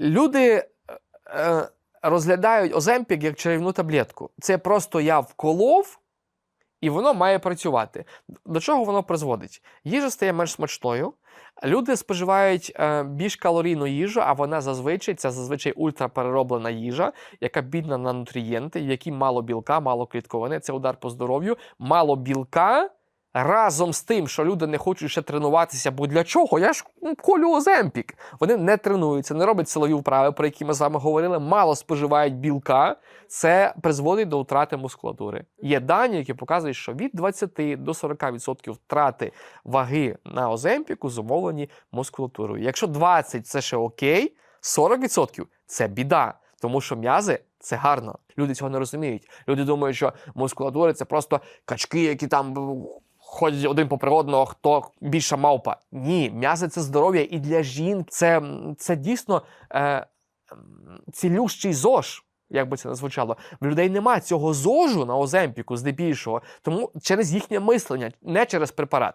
Люди е, е, розглядають Оземпік як чарівну таблетку. Це просто я вколов, і воно має працювати. До чого воно призводить? Їжа стає менш смачною. Люди споживають е, більш калорійну їжу, а вона зазвичай це зазвичай ультраперероблена їжа, яка бідна на нутрієнти, в якій мало білка, мало клітковини. Це удар по здоров'ю, мало білка. Разом з тим, що люди не хочуть ще тренуватися, бо для чого? Я ж м, колю Оземпік. Вони не тренуються, не роблять силові вправи, про які ми з вами говорили, мало споживають білка. Це призводить до втрати мускулатури. Є дані, які показують, що від 20 до 40% втрати ваги на Оземпіку зумовлені мускулатурою. Якщо 20 це ще окей, 40% це біда, тому що м'язи це гарно. Люди цього не розуміють. Люди думають, що мускулатура це просто качки, які там ходять один по одного, хто більша мавпа. Ні, м'язи це здоров'я і для жін це, це дійсно е, цілющий ЗОЖ. Як би це не звучало, в людей немає цього зожу на Оземпіку здебільшого, тому через їхнє мислення, не через препарат.